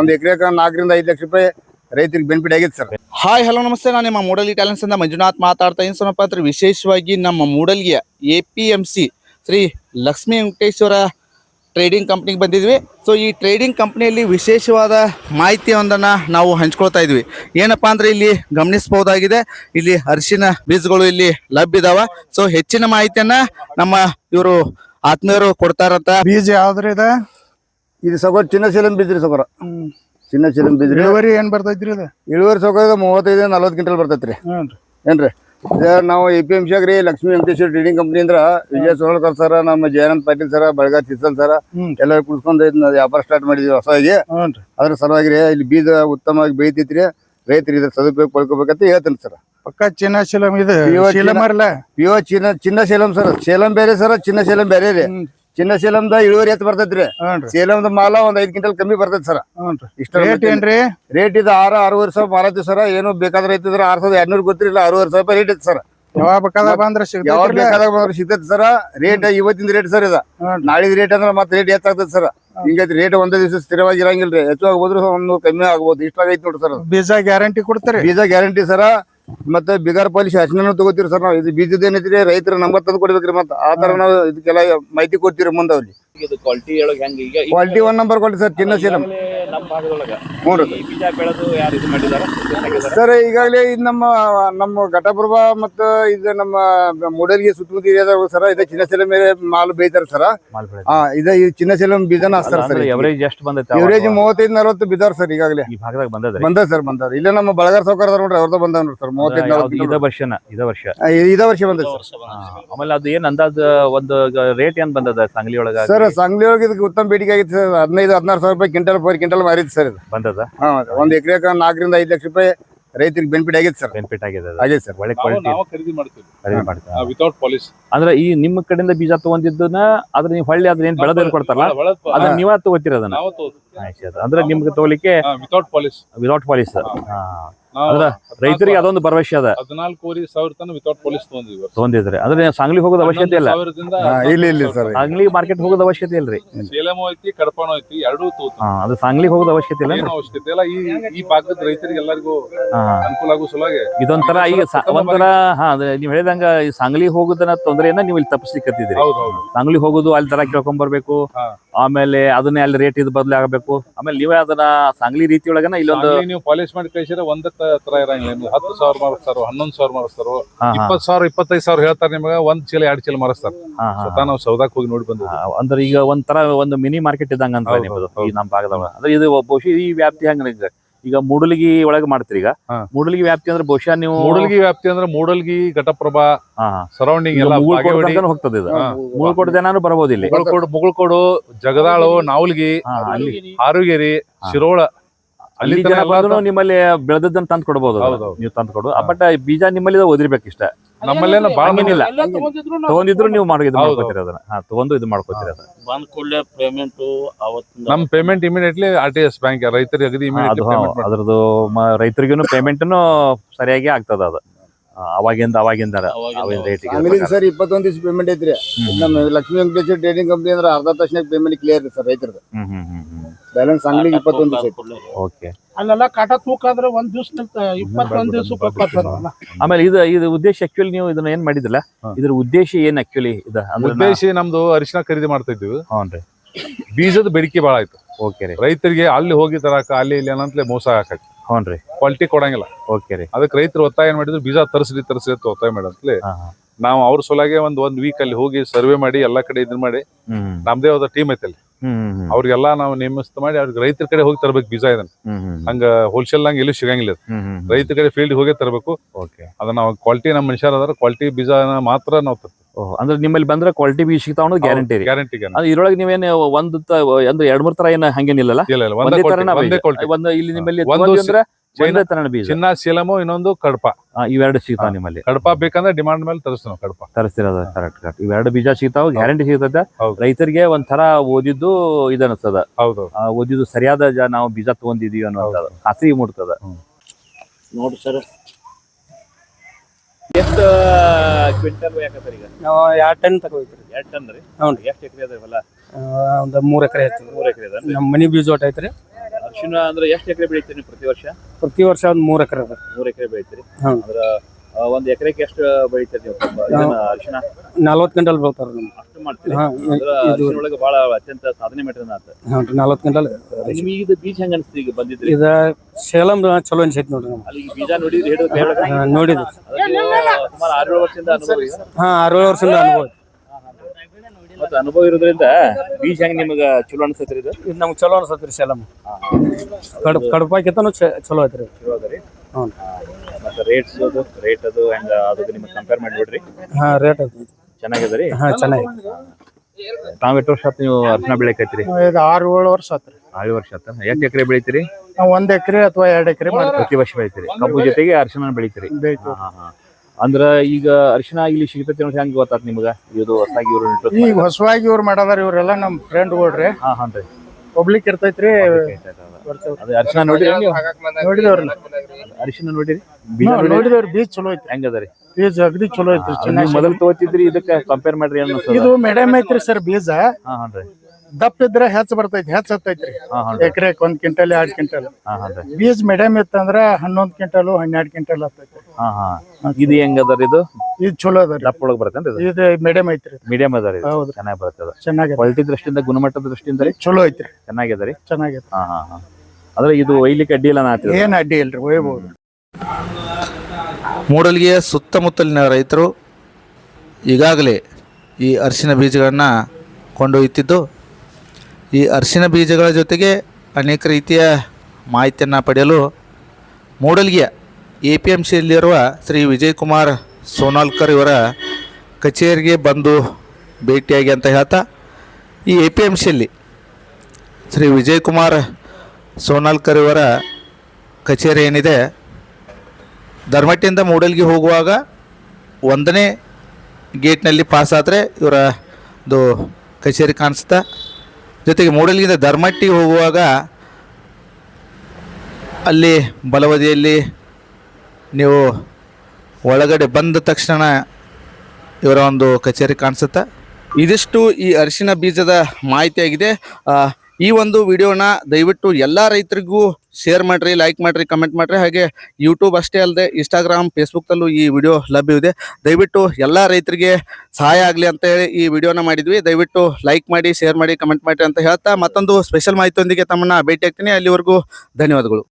ಒಂದ್ ಎಕರೆ ನಾಲ್ಕರಿಂದ ಐದು ಲಕ್ಷ ರೂಪಾಯಿ ರೈತರಿಗೆ ಬೆನಿಫಿಟ್ ಆಗಿತ್ತು ಸರ್. ಹಾಯ್ ಹಲೋ ನಮಸ್ತೆ. ನಾನು ನಿಮ್ಮ ಮೂಡಲಿ ಟ್ಯಾಲೆಂಟ್ಸ್ ಇಂದ ಮಂಜುನಾಥ್ ಮಾತಾಡ್ತಾ ಇನ್ ಸೊನಪ್ಪ ಅಂದ್ರೆ ವಿಶೇಷವಾಗಿ ನಮ್ಮ ಮೂಡಲಿಯ A P M C Shri Lakshmi Venkateshwara trading ಕಂಪ್ನಿಗೆ ಬಂದಿದ್ವಿ. ಸೊ ಈ ಟ್ರೇಡಿಂಗ್ ಕಂಪ್ನಿಯಲ್ಲಿ ವಿಶೇಷವಾದ ಮಾಹಿತಿಯೊಂದನ್ನು ನಾವು ಹಂಚ್ಕೊಳ್ತಾ ಇದ್ವಿ. ಏನಪ್ಪಾ ಅಂದರೆ ಇಲ್ಲಿ ಗಮನಿಸಬಹುದಾಗಿದೆ. ಇಲ್ಲಿ ಅರಿಶಿನ ಬೀಜಗಳು ಇಲ್ಲಿ ಲಭ್ಯ ಇದಾವ. ಸೊ ಹೆಚ್ಚಿನ ಮಾಹಿತಿಯನ್ನ ನಮ್ಮ ಇವರು ಆತ್ಮೀಯರು ಕೊಡ್ತಾರಂತ ಬೀಜ ಯಾವ್ದ್ರಿ ಇದ ಸಗೋರ್ ಚಿನ್ನ ಚಿಲಂ ಬಿದ್ರಿ ಸಗೋರ. ಚಿನ್ನ ಚಿಲಂ ಬಿದ್ರಿ ಇಳುವರಿ ಏನ್ ಬರ್ತೈತ್ರಿ ಇದ? ಇಳುವರಿ ಸಗೋರ ಮೂವತ್ತೈದು ನಲ್ವತ್ತು ಕ್ವಿಂಟಲ್ ಬರ್ತೈತ್ರಿ. ಏನ್ರಿ? ಇದ ನಾವು ಎ ಪಿ ಎಂ ಆಗ್ರಿ ಲಕ್ಷ್ಮೀ ವೆಂಕಟೇಶ್ವರ ಟ್ರೇಡಿಂಗ್ ಕಂಪ್ನಿ ಅಂದ್ರ ವಿಜಯ ಸೋಳ್ಕರ್ ಸರ ನಮ್ಮ ಜಯನಂದ್ ಪಾಟೀಲ್ ಸರ ಬೆಳಗಾವಿ ಚಿತ್ತಲ್ ಸರ. ಎಲ್ಲರೂ ಕುಡ್ಸ್ಕೊಂಡು ಇದನ್ನ ವ್ಯಾಪಾರ ಸ್ಟಾರ್ಟ್ ಮಾಡಿದ್ವಿ ಹೊಸದಾಗಿ. ಅದ್ರ ಸಲುವಾಗಿ ರೀ ಇಲ್ಲಿ ಬೀಜ ಉತ್ತಮವಾಗಿ ಬೆಳಿತೈತ್ರಿ. ರೈತರು ಇದ್ರ ಸದುಪಯೋಗ ಪಡ್ಕೋಬೇಕಂತ ಹೇಳ್ತೀನಿ ಸರ್. ಪಕ್ಕ ಚಿನ್ನ ಶಿಲಂ ಇದು ಶಿಲಂ ಪ್ಯೂರ್ ಚಿನ್ನ ಚಿನ್ನ ಸೇಲಂ ಸರ್. ಶೇಲಂ ಬೇರೆ ಸರ್ ಚಿನ್ನ ಸೇಲಂ ಬೇರೆ ರೀ. ಚಿನ್ನ ಸೇಲಂದ ಇಳುವರಿ ಎತ್ ಬರ್ತೈತ್ರಿ. ಸೇಲಂದ ಮಾಲ ಒಂದ್ ಐದ್ ಕ್ವಿಂಟಲ್ ಕಮ್ಮಿ ಬರ್ತೈತಿ ಸರ್. ಇಷ್ಟ ರೇಟ್ ಏನ್ರಿ? ರೇಟ್ ಇದು ಆರ ಆರೂವರೆ ಸಾವಿರ ಮಾರತಿ ಸರ್. ಏನು ಬೇಕಾದ್ರೆ ಐತಿದ್ರ ಆರ್ ಸಾವಿರದ ಎರಡ್ನೂರು ಗೊತ್ತಿರಲಿಲ್ಲ ಆರೂವರೆ ಸಾವಿರ ರೂಪಾಯಿ ರೇಟ್ ಐತಿ ಸರ್. ಯಾವಾಗ ಬಂದ್ರ ಯಾವಾಗ ಬೇಕಾದಾಗ ಬಂದ್ರೆ ಸಿಗ್ತೈತಿ ಸರ್. ರೇಟ್ ಇವತ್ತಿನ ರೇಟ್ ಸರ್ ಇದ. ನಾಳಿದ ರೇಟ್ ಅಂದ್ರೆ ಮತ್ತೆ ರೇಟ್ ಹೆಚ್ಚಾಗ್ತೈತಿ ಸರ್. ಹಿಂಗೈತಿ ರೇಟ್ ಒಂದೇ ದಿವಸ ಸ್ಥಿರವಾಗಿ ಇರಂಗಿಲ್ರಿ ಹೆಚ್ಚು ಆಗ್ಬೋದ್ರಿ ಒಂದು ಕಮ್ಮಿ ಆಗ್ಬೋದು. ಇಷ್ಟಾಗೈತಿ ನೋಡ್ರಿ ಸರ್ ಬೀಜ ಗ್ಯಾರಂಟಿ ಕೊಡ್ತಾರೆ? ಬೀಜ ಗ್ಯಾರಂಟಿ ಸರ. ಮತ್ತೆ ಬಿಗಾರ್ ಪೊಲೀಸ್ ಶಾಸನ ತಗೋತೀರಿ ಸರ್ ನಾವು. ಇದು ಬೀಜದ ಏನೈತ್ರಿ ರೈತರ ನಂಬರ್ ತಂದು ಕೊಡ್ಬೇಕ್ರಿ ಮತ್ತೆ. ಆ ತರ ನಾವು ಇದಕ್ಕೆಲ್ಲ ಮಾಹಿತಿ ಕೊಡ್ತೀರಿ ಮುಂದೆ ಇದು ಕ್ವಾಲಿಟಿ ಒಳಗೆ ಹೆಂಗೆ ಈಗ ಈಗ ಕ್ವಾಲಿಟಿ ಒನ್ ನಂಬರ್ ಕೊಡ್ರಿ ಸರ್ ಚಿನ್ನ ಈಗಾಗಲೇ ನಮ್ಮ ಭಾಗದೊಳಗ. ಹ್ಞೂ ರೀ. ಈ ಬೀಜ ಬೆಳೆದು ಯಾರು ಇದು ಮಾಡಿದಾರ ಸರ್ ಈಗಾಗಲೇ ಇದು ನಮ್ಮ ನಮ್ಮ ಘಟಪ್ರಭಾ ಮತ್ತು ಇದು ನಮ್ಮ ಮೂಡಲ್ಗಿ ಸುತ್ತಮುತ್ತ ಏರಿಯಾದಾಗ ಸರ್ ಇದು ಚಿನ್ನ ಸೇಲಂ ಮೇಲೆ ಮಾಲ್ ಬೇಯ್ತಾರೆ ಸರ್ ಹಾ ಇದು ಈ ಚಿನ್ನ ಸೇಲಂ ಬೀಜನ ಹಚ್ತಾರ ಸರ್ ಎವರೇಜ್ ಎಷ್ಟು ಬಂದೈತೆ ಎವರೇಜ್ ಮೂವತ್ತೈದು ನಲವತ್ತು ಬಿದ್ದಾರ ಸರ್ ಈಗಾಗಲೇ. ಈ ಭಾಗದಾಗ ಬಂದದ್ರಿ ಬಂದ ಸರ್ ಬಂದಾರ ಇಲ್ಲೇ ನಮ್ಮ ಬಳಗಾರ್ ಸೌಕರ್ಯದ ನೋಡ್ರಿ ಅವ್ರದ್ದು ಬಂದ ನೋಡ್ರಿ ಸರ್ ಮೂವತ್ತೈದು ಯಾವ್ದು ಇದ ನಲವತ್ತು ವರ್ಷನ ಇದ ವರ್ಷ. ಇದೇ ವರ್ಷ ಬಂದ ಸರ್. ಆಮೇಲೆ ಅದು ಏನ್ ಅಂದಾಜ್ ಒಂದು ರೇಟ್ ಏನ್ ಬಂದದ ಸಂಗ್ಲಿ ಒಳಗ ಸರ್ ಸಂಗ್ಲಿ ಒಳಗೆ ಇದಕ್ಕೆ ಉತ್ತಮ ಬೇಡಿಕೆ ಆಗಿತ್ತು ಸರ್ ಹದಿನೈದು ಹದಿನಾರು ಸಾವಿರ ರೂಪಾಯಿ ಕ್ವಿಂಟಲ್ ಪರ್ ಕ್ವಿಂಟಲ್ ಮಾರಿತ್ತು ಸರ್ ಇದು. ಬಂದದ? ಹಾ ಒಂದ್ ಎಕರೆಕ ನಾಲ್ಕರಿಂದ ಐದು ಲಕ್ಷ ರೂಪಾಯಿ ರೈತರಿಗೆ ಬೆನಿಫಿಟ್ ಆಗಿದೆ ಸರ್. ಬೆನಿಫಿಟ್ ಆಗಿದೆ ಅದು. ಆಗೈತೆ ಸರ್. ಒಳ್ಳೆ ನಾವು ಕ್ವಾಲಿಟಿ ನಾವು ಖರೀದಿ ಮಾಡ್ತೀವಿ. ಮಾಡ್ತಾರೆ? ವಿತೌಟ್ ಪಾಲಿಸಿ ಅಂದ್ರೆ ಈ ನಿಮ್ಮ ಕಡೆಯಿಂದ ಬೀಜ ತಗೊಂಡಿದ್ದನ್ನ ಅದ್ರ ನೀವು ಹೊಳ್ಳಿ ಅದ್ರ ಏನ್ ಬೆಳೆದ ಕೊಡ್ತಾರಲ್ಲ? ಅದನ್ನ ನೀವ ತಗೋತೀರ ಅದನ್ನ? ನಾವು. ಅಂದ್ರೆ ನಿಮ್ಗೆ ತಗೊಲಿಕ್ಕೆ ವಿತೌಟ್ ಪಾಲಿಸ್ ವಿಥೌಟ್ ಪಾಲಿಸ್ ಅಂದ್ರೆ ಅದ್ರ ರೈತರಿಗೆ ಅದೊಂದು ಭರವಸೆ ಅದ. ಹದಿನಾಲ್ಕೂವರೆ ಸಾವಿರ ತನಕ ವಿತೌಟ್ ಪಾಲಿಸ್ ತಗೊಂಡಿದ್ವಿ ತಗೊಂಡಿದ್ರೆ. ಅಂದ್ರೆ ಸಾಂಗ್ಲಿ ಹೋಗೋದು ಅವಶ್ಯಕತೆ ಇಲ್ಲ? ಇಲ್ಲ ಇಲ್ಲ ಸರ್ ಸಾಂಗ್ಲಿ ಮಾರ್ಕೆಟ್ ಹೋಗೋದು ಅವಶ್ಯಕತೆ ಇಲ್ರಿ. ಸೇಲಂ ಐತಿ ಕಡಪನೂ ಐತಿ ಎರಡೂ ತೋತು ಅದು ಸಾಂಗ್ಲಿ ಹೋಗೋದು ಅವಶ್ಯಕತೆ ಇಲ್ಲ? ಅವಶ್ಯಕತೆ ಇಲ್ಲ. ಈ ಈ ಭಾಗದ ರೈತರಿಗೆ ಎಲ್ಲರಿಗೂ ಅನುಕೂಲ ಆಗೋ ಸಲುವಾಗಿ ಇದೊಂಥರ ಈಗ ಒಂಥರ ಹಾ ಅದೇ ನೀವ್ ಹೇಳಿದಂಗ ಈ ಸಾಂಗ್ಲಿ ಹೋಗೋದನ್ನ ತೊಂದರೆಯನ್ನ ನೀವು ಇಲ್ಲಿ ತಪ್ಪಿಸಿ ಹೌದು ಹೌದು. ಸಾಂಗ್ಲಿ ಹೋಗೋದು ಅಲ್ಲಿ ತರ ಕೇಳ್ಕೊಂಡ್ ಬರ್ಬೇಕು. ಆಮೇಲೆ ಅದನ್ನೇ ಅಲ್ಲಿ ರೇಟ್ ಇದು ಬದಲಿ ಆಗಬೇಕು. ಆಮೇಲೆ ನೀವೇ ಅದನ್ನ ಸಾಂಗ್ಲಿ ರೀತಿ ಒಳಗನ ಇಲ್ಲೊಂದು ನೀವು ಪಾಲಿಶ್ ಮಾಡಿ ಕಳಿಸಿದ್ರೆ ಒಂದ ತರ ಇರಂಗಿಲ್ಲ. ನೀವು ಹತ್ತು ಸಾವಿರ ಮಾರಿಸ್ತಾರೋ ಹನ್ನೊಂದು ಸಾವಿರ ಮಾರಿಸ್ತಾರೋ ಹಾ, ಹಾ, ಇಪ್ಪತ್ತು ಸಾವಿರ ಇಪ್ಪತ್ತೈದು ಸಾವಿರ ಹೇಳ್ತಾರೆ ನಿಮಗೆ ಒಂದ್ ಚೀಲ ಎರಡು ಚೀಲ ಮಾರಿಸ್ತಾರೆ. ಹಾ, ಹಾ, ಸ್ವತಃ ನಾವು ಸೌದಾಕ್ ಹೋಗಿ ನೋಡಿ ಬಂದ್ವಿ ಹಾ. ಅಂದ್ರೆ ಈಗ ಒಂಥರ ಒಂದು ಮಿನಿ ಮಾರ್ಕೆಟ್ ಇದ್ದಂಗ ಅಂತ ಹೌದು, ನಿಮ್ಮದು ಹೌದು. ಈ ನಮ್ಮ ಭಾಗದೊಳಗ ಅಂದ್ರೆ ಇದು ಬಹುಶಃ ಈ ವ್ಯಾಪ್ತಿ ಹಂಗ ಈಗ ಮೂಡಲಗಿ ಒಳಗೆ ಮಾಡ್ತೀರಿ ಈಗ? ಹಾ. ಮೂಡಲ್ಗಿ ವ್ಯಾಪ್ತಿ ಅಂದ್ರೆ ಬಹುಶಃ ನೀವು ಮೂಡಲ್ಗಿ ವ್ಯಾಪ್ತಿ ಅಂದ್ರೆ ಮೂಡಲ್ಗಿ ಘಟಪ್ರಭಾ ಹಾ, ಹಾ. ಸರೌಂಡಿಂಗ್ ಈಗ ಎಲ್ಲ ಮುಗುಳ್ಕೋಡು ಬಾಗೇವಾಡಿ, ತನಕನೂ ಹೋಗ್ತದೆ ಇದು. ಬರಬಹುದು ಜನಾನು ಬರ್ಬೋದು ಇಲ್ಲಿ. ಮುಗುಳ್ಕೋಡು ಮುಗುಳ್ಕೋಡು ಜಗದಾಳು ನಾವಲ್ಗಿ ಹಾ, ಅಲ್ಲಿ. ಹಾರುಗೇರಿ. ಶಿರೋಳ. ಅಲ್ಲಿ ನಿಮ್ಮಲ್ಲಿ ಬೆಳೆದದ್ದನ್ನ ತಂದ್ ಕೊಡ್ಬೋದು ಹೌದು, ಹೌದು. ನೀವು ತಂದು ಕೊಡು. ಬಟ್ ಬೀಜ ನಿಮ್ಮಲ್ಲಿ ಓದಿರ್ಬೇಕು ಇಷ್ಟ ನಮ್ಮಲ್ಲೇನ ಹಂಗೇನಿಲ್ಲ ತಗೊಂಡಿದ್ರು ನೀವು ಮಾಡಿ ಇದು ಮಾಡ್ಕೋತೀರಿ ಅದನ್ನ. ಹಾ ತಗೊಂಡು ಇದು ಮಾಡ್ಕೋತೀರಿ ಅದನ್ನ. ಬಂದ ಕೂಡಲೇ ಪೇಮೆಂಟ್ ಅವತ್ತಿಂದ ನಮ್ payment immediately R T S bank ರೈತರಿಗೆ ಅಗದಿ ಇಮಿಡಿಯೇಟ್ಲಿ ಅದ್ರದ್ದು ರೈತರಿಗೂ ಪೇಮೆಂಟ್ನು ಸರಿಯಾಗಿ ಆಗ್ತದ ಅದು. ಅವಾಗಿಂದ ಅವಾಗಿಂದ ಅವಾಗಿಂದ. ಅವಾಗಿನ ರೇಟಿಗೆ ಆಮೇಲೆ ಸರ್ ಇಪ್ಪತ್ತೊಂದು ದಿವಸ ಪೇಮೆಂಟ್ ಐತ್ರಿ. ನಮ್ಮ ಲಕ್ಷ್ಮೀ ವೆಂಕಟೇಶ್ವರ ಟ್ರೇಡಿಂಗ್ ಕಂಪ್ನಿ ಅಂದ್ರೆ ಅರ್ಧ ತಕ್ಷಣ ಪೇಮೆಂಟ್ ಕ್ಲಿಯರ್ ಸರ್ ರೈತರದ್ದು ಹ್ಮ್ ಹ್ಮ್ ಹ್ಮ್ ಹ್ಮ್. ಬ್ಯಾಲೆನ್ಸ್ ಅಂಗಡಿ ಇಪ್ಪತ್ತೊಂದು ದಿವಸ ಐತಿ ಓಕೆ. ಅಲ್ಲೆಲ್ಲ ಕಾಟ ತೂಕ ಅಂದ್ರೆ ಒಂದ್ ದಿವಸ ಇಪ್ಪತ್ತೊಂದ್ ದಿವಸ ಒಪ್ಪತ್ತಾರಲ್ಲ ಆಮೇಲೆ ಇದು ಇದು ಉದ್ದೇಶ ಆಕ್ಚುಲಿ ನೀವು ಇದನ್ನ ಏನ್ ಮಾಡಿದಿಲ್ಲ ಹಾ. ಇದ್ರ ಉದ್ದೇಶ ಏನ್ ಆಕ್ಚುಲಿ ಇದ? ಅಂದ್ರೆ ನಾ- ಉದ್ದೇಶ ನಮ್ದು ಅರಿಶಿನ ಖರೀದಿ ಮಾಡ್ತಾ ಇದ್ವಿ ಹ್ಞೂನ್ರಿ ಬೀಜದ ಬೇಡಿಕೆ ಬಹಳ ಆಯ್ತು. ಓಕೆ ರೀ. ರೈತರಿಗೆ ಅಲ್ಲಿ ಹೋಗಿ ತರಾಕ ಅಲ್ಲಿ ಇಲ್ಲಿ ಅನ್ನಂತಲೇ ಮೋಸ ಹಾಕಕ್ ಹ್ಞೂನ್ರಿ ಕ್ವಾಲಿಟಿ ಕೊಡಂಗಿಲ್ಲ. ಓಕೆ ರೀ. ಅದಕ್ಕೆ ರೈತರು ಒತ್ತಾಯ ಏನ್ ಮಾಡಿದ್ರು ಬೀಜ ತರಿಸ್ರಿ ತರಿಸ್ರಿ ಅಂತ ಒತ್ತಾಯ ಮಾಡಂತಲೇ ನಾವು ಅವ್ರ ಸೊಲಾಗೆ ಒಂದ್ ಒಂದ್ ವೀಕ್ ಅಲ್ಲಿ ಹೋಗಿ ಸರ್ವೆ ಮಾಡಿ ಎಲ್ಲಾ ಕಡೆ ಇದನ್ನ ಮಾಡಿ ನಮ್ದೇ ಹೋದ ಟೀಮ್ ಐತೆ ಹ್ಮ್ ಅವ್ರಿಗೆಲ್ಲ ನಾವು ನೇಮಿಸ್ತ ಮಾಡಿ ಅವ್ರಿಗೆ ರೈತರ ಕಡೆ ಹೋಗಿ ತರಬೇಕು ಬೀಜ ಇದನ್ನ. ಹಂಗ ಹೋಲ್ಸೇಲ್ ನಂಗೆ ಎಲ್ಲೂ ಸಿಗಂಗಿಲ್ಲ ರೈತರ ಕಡೆ ಫೀಲ್ಡ್ ಹೋಗಿ ತರಬೇಕು. ಓಕೆ ಅದನ್ನ ನಾವು ಕ್ವಾಲಿಟಿ ನಮ್ಮ ಮನುಷ್ಯರ ಅದ್ರ ಕ್ವಾಲಿಟಿ ಬೀಜನ ಮಾತ್ರ ನಾವು ತರ್ತೀವಿ. ಅಂದ್ರೆ ನಿಮ್ಮಲ್ಲಿ ಬಂದ್ರೆ ಕ್ವಾಲಿಟಿ ಬೀಜ ಸಿಗ್ತಾವ ಅನ್ನೋದು ಗ್ಯಾರಂಟಿ ಗ್ಯಾರಂಟಿ ಇದ್ರೊಳಗೆ ನೀವೇನು ಒಂದು ಅಂದ್ರೆ ಎರಡ್ ಮೂರ್ ತರ ಏನ ಹಂಗೇನಿಲ್ಲ ಇಲ್ಲ ಬೀಜ. ಒಂದು ಇಲ್ಲಿ ನಿಮ್ಮಲ್ಲಿ ಒಂದು ತರನ ಬೀಜ. ಚಿನ್ನ ಸೀಲಮು ಇನ್ನೊಂದು ಕಡಪ. ಆ, ಇವೆರಡು ಸಿಗ್ತಾವ ನಿಮ್ಮಲ್ಲಿ. ಕಡಪ ಬೇಕಂದ್ರೆ ಡಿಮಾಂಡ್ ಮೇಲೆ ತರಿಸ್ತಾವ ಕಡಪ. ತರಿಸ್ತಿರೋದು ಕರೆಕ್ಟ್ ಕರೆಕ್ಟ್ ಇವೆರಡು ಬೀಜ ಸಿಗ್ತಾವ ಗ್ಯಾರಂಟಿ ಸಿಗ್ತದೆ ಹೌದು. ರೈತರಿಗೆ ಒಂಥರ ಓದಿದ್ದು ಇದನ್ನಸ್ತದ. ಹೌದು. ಆ, ಓದಿದ್ದು ಸರಿಯಾದ ಜ- ನಾವು ಬೀಜ ತಗೊಂಡಿದೀವಿ ಅನ್ನೋದು ಹಸಿ ಮೂಡ್ತದ. ನೋಡ್ರಿ ಸರ್. ಎಷ್ಟು ಕ್ವಿಂಟಲ್ ಬೇಕಂತಾರೆ ಈಗ? ನಾವು ಎರಡ್ ಟನ್ ತಗೋಯ್ತ್ರಿ ಎರಡು ಟನ್ ರೀ? ಹ್ಞೂ ಎಷ್ಟು ಎಕರೆ ಅದ ಹೊಲ? ಒಂದು ಮೂರು ಎಕರೆ ಐತಿ ಮೂರು ಎಕರೆ ಅದ. ನಮ್ಮ ಮನಿ ಬೀಜ ಒಟ್ಟ ಐತ್ರಿ. ಅರಿಶಿನ ಅಂದ್ರೆ ಎಷ್ಟು ಎಕರೆ ಬೆಳಿತೀರಿ ಪ್ರತಿ ವರ್ಷ? ಪ್ರತಿ ವರ್ಷ ಒಂದ್ ಮೂರ್ ಎಕರೆ ಅದ ಮೂರ್ ಎಕರೆ ಬೆಳಿತೀರಿ. ಅಂದ್ರ ಆ, ಒಂದ್ ಎಕರೆಗೆ ಎಷ್ಟು ಬೆಳಿತೀರಿ ನೀವು ಇದನ್ನ ಅರಿಶಿನ ನಲ್ವತ್ ಗಂಟಲ್ ಬೆಳ್ತಾರ ಅಷ್ಟು ಮಾಡ್ತೀರಿ. ಹಾ ಅಂದ್ರ ಇದು ಅರಿಶಿನ ಒಳಗೆ ಬಹಳ ಅತ್ಯಂತ ಸಾಧನೆ ಮಾಡಿದ ಆತ. ನಲ್ವತ್ ಗಂಟಲ್ ನಿಮಗೆ ಇದು ಬೀಜ ಹೆಂಗ ಅನಿಸ್ತು ಈಗ ಬಂದಿದ್ರಿ? ಇದ ಸೇಲಂ ಚಲೋ ಅನ್ಸೈತಿ ನೋಡ್ರಿ ನಮ್ಗೆ. ಅಲ್ಲಿ ಬೀಜ ನೋಡಿದ್ರಿ ಹಿಡಿದು ನೋಡಿದ್ರಿ ಸುಮಾರು ಆರು ವರ್ಷದಿಂದ ಅನುಭವ ಇದೆ. ಹಾ ಆರು ವರ್ಷದಿಂದ ಅನುಭವ ಐತಿ. ಮತ್ತೆ ಅನುಭವ ಇರೋದ್ರಿಂದ ಬೀಜ ಹೆಂಗ್ ನಿಮಗ ಚಲೋ ಅನ್ಸತ್ರಿ ಇದು? ಇದು ನಮ್ಗೆ ಚಲೋ ಅನ್ಸತ್ರಿ ಸೇಲಂ ಕಡ್ ಕಡಪಾಕಿತನು ಚಲೋ ಐತ್ರಿ. ಚಲೋ ಅದರಿ ಹ್ಞೂ. ಮತ್ತೆ ರೇಟ್ಸ್ ಅದು ರೇಟ್ ಅದು ಹೆಂಗ ಅದಕ್ಕೆ ನಿಮಗೆ ಕಂಪೇರ್ ಮಾಡಿಬಿಡ್ರಿ. ಹಾ ರೇಟ್ ಐತಿ ರೀ? ಹಾ ಚೆನ್ನಾಗಿ. ತಾವ್ ಎಷ್ಟು ವರ್ಷ ಆತ್ ನೀವು ಅರ್ಶನ ಬೆಳಿಕೈತ್ರಿ ಇದು ಆರು ಏಳು ವರ್ಷ ಆತ್ರಿ. ಆರು ವರ್ಷ ಆತ? ಎಷ್ಟು ಎಕರೆ ಬೆಳಿತೀರಿ? ನಾವ್ ಒಂದ್ ಎಕರೆ ಅಥವಾ ಎರಡ್ ಎಕರೆ ಪ್ರತಿ ವರ್ಷ ಬೆಳಿತೀರಿ. ಕಬ್ಬು ಜೊತೆಗೆ ಅರ್ಶನ ಬೆಳಿತೀರಿ. ಹಾ, ಹಾ. ಅಂದ್ರ ಈಗ ಅರಿಶಿನ ಇಲ್ಲಿ ಸಿಗ್ತೈತಿ ಅಂತ ಹೆಂಗ್ ಗೊತ್ತಾತ್ ನಿಮ್ಗ? ಇದು ಹೊಸದಾಗಿ ಇವ್ರು ನೆಟ್ವರ್ಕ್ ಈಗ ಹೊಸವಾಗಿ ಇವ್ರು ಮಾಡದಾರ ಇವ್ರೆಲ್ಲ ನಮ್ ಫ್ರೆಂಡ್ ಗೋಡ್ರಿ ಹಾ ಹಾನ್ರಿ ಪಬ್ಲಿಕ್ ಇರ್ತೈತ್ರಿ ಬರ್ತೇವ್ ಅದೇ ಅರಿಶಿನ ನೋಡಿರಿ ನೀವು? ನೋಡಿದವ್ರಿ ಅರಿಶಿನ ನೋಡಿರಿ ಬೀಜ ನೋಡಿರಿ ನೋಡಿದವ್ರಿ ಬೀಜ ಚಲೋ ಐತ್ರಿ. ಹೆಂಗದರಿ ಬೀಜ ಅಗದಿ ಚಲೋ ಐತ್ರಿ ಚೆನ್ನಾಗಿ ಮೊದಲು ತಗೋತಿದ್ರಿ ಇದಕ್ಕೆ ಕಂಪೇರ್ ಮಾಡ್ರಿ ಏನು ಇದು ಮೇಡಮ್ ಐತ್ರಿ ಸರ್ ಬೀಜ. ಹಾ ಹಾನ್ರಿ ದಪ್ಪ ಇದ್ರೆ ಹೆಚ್ಚ ಬರ್ತೈತಿ ಹೆಚ್ಚ ಹತ್ತೈತ್ರಿ. ಎಕರೆಕ್ ಒಂದ್ ಕ್ವಿಂಟಲ್ ಎರಡ್ ಕ್ವಿಂಟಲ್. ಬೀಜ ಮೀಡಿಯಂ ಇತ್ತಂದ್ರ ಹನ್ನೊಂದ್ ಕ್ವಿಂಟಲ್ ಹನ್ನೆರಡ್ ಕ್ವಿಂಟಲ್ ಹತ್ತೈತಿ ಹಾ ಹಾ. ಇದು ಹೆಂಗದರಿ ಇದು? ಇದು ಚಲೋ ಅದ ದಪ್ಪ ಒಳಗ್ ಬರ್ತೇನ್ರಿ ಇದು? ಮೀಡಿಯಂ ಐತ್ರಿ ಮೀಡಿಯಂ ಅದ ರೀ ಹೌದು ಚೆನ್ನಾಗಿ ಬರ್ತದ ಚೆನ್ನಾಗಿ ಕ್ವಾಲಿಟಿ ದೃಷ್ಟಿಯಿಂದ ಗುಣಮಟ್ಟದ ದೃಷ್ಟಿಯಿಂದ ರೀ? ಚಲೋ ಐತ್ರಿ. ಚೆನ್ನಾಗಿದೆ ರೀ? ಚೆನ್ನಾಗಿದೆ ಹಾ ಹಾ ಅಂದ್ರೆ ಇದು ಒಯ್ಲಿಕ್ಕೆ ಅಡ್ಡಿ ಇಲ್ಲ ನಾತಿ ಏನ್ ಅಡ್ಡಿ ಇಲ್ರಿ ಒಯ್ಬಹುದು ಮೂಡಲ್ಗಿಯ ಸುತ್ತಮುತ್ತಲಿನ ರೈತರು ಈಗಾಗಲೇ ಈ ಅರಿಶಿನ ಬೀಜಗಳನ್ನು ಕೊಂಡೊಯ್ಯುತ್ತಿದ್ದು ಈ ಅರಿಶಿನ ಬೀಜಗಳ ಜೊತೆಗೆ ಅನೇಕ ರೀತಿಯ ಮಾಹಿತಿಯನ್ನು ಪಡೆಯಲು ಮೂಡಲ್ಗಿಯ ಎ ಪಿ ಎಂ ಸಿಯಲ್ಲಿರುವ ಶ್ರೀ ವಿಜಯಕುಮಾರ್ ಸೋನಾಲ್ಕರ್ ಇವರ ಕಚೇರಿಗೆ ಬಂದು ಭೇಟಿಯಾಗಿ ಅಂತ ಹೇಳ್ತಾ, ಈ ಎ ಪಿ ಎಂ ಸಿಯಲ್ಲಿ ಶ್ರೀ ವಿಜಯಕುಮಾರ್ ಸೋನಾಲ್ಕರ್ ಇವರ ಕಚೇರಿ ಏನಿದೆ ಧರ್ಮಟ್ಟಿಯಿಂದ ಮೂಡಲ್ಗಿ ಹೋಗುವಾಗ ಒಂದನೇ ಗೇಟ್ನಲ್ಲಿ ಪಾಸ್ ಆದರೆ ಇವರ ಒಂದು ಕಚೇರಿ ಕಾಣಿಸ್ತಾ ಜೊತೆಗೆ ಮೂಡಲ್ಗಿಂದ ಧರ್ಮಟ್ಟಿ ಹೋಗುವಾಗ ಅಲ್ಲಿ ಬಲಬದಿಯಲ್ಲಿ ನೀವು ಒಳಗಡೆ ಬಂದ ತಕ್ಷಣ ಇವರ ಒಂದು ಕಚೇರಿ ಕಾಣಿಸುತ್ತೆ. ಇದಿಷ್ಟು ಈ ಅರಿಶಿನ ಬೀಜದ ಮಾಹಿತಿಯಾಗಿದೆ. ಈ ಒಂದು ವಿಡಿಯೋನ ದಯವಿಟ್ಟು ಎಲ್ಲ ರೈತರಿಗೂ ಶೇರ್ ಮಾಡಿರಿ ಲೈಕ್ ಮಾಡಿರಿ ಕಮೆಂಟ್ ಮಾಡಿರಿ. ಹಾಗೆ ಯೂಟ್ಯೂಬ್ ಅಷ್ಟೇ ಅಲ್ಲದೆ ಇನ್ಸ್ಟಾಗ್ರಾಮ್ ಫೇಸ್ಬುಕ್ದಲ್ಲೂ ಈ ವಿಡಿಯೋ ಲಭ್ಯವಿದೆ. ದಯವಿಟ್ಟು ಎಲ್ಲ ರೈತರಿಗೆ ಸಹಾಯ ಆಗಲಿ ಅಂತ ಹೇಳಿ ಈ ವಿಡಿಯೋನ ಮಾಡಿದ್ವಿ. ದಯವಿಟ್ಟು ಲೈಕ್ ಮಾಡಿ ಶೇರ್ ಮಾಡಿ ಕಮೆಂಟ್ ಮಾಡಿ ಅಂತ ಹೇಳ್ತಾ ಮತ್ತೊಂದು ಸ್ಪೆಷಲ್ ಮಾಹಿತಿಯೊಂದಿಗೆ ತಮ್ಮನ್ನ ಭೇಟಿ ಆಗ್ತೀನಿ ಅಲ್ಲಿವರೆಗೂ ಧನ್ಯವಾದಗಳು.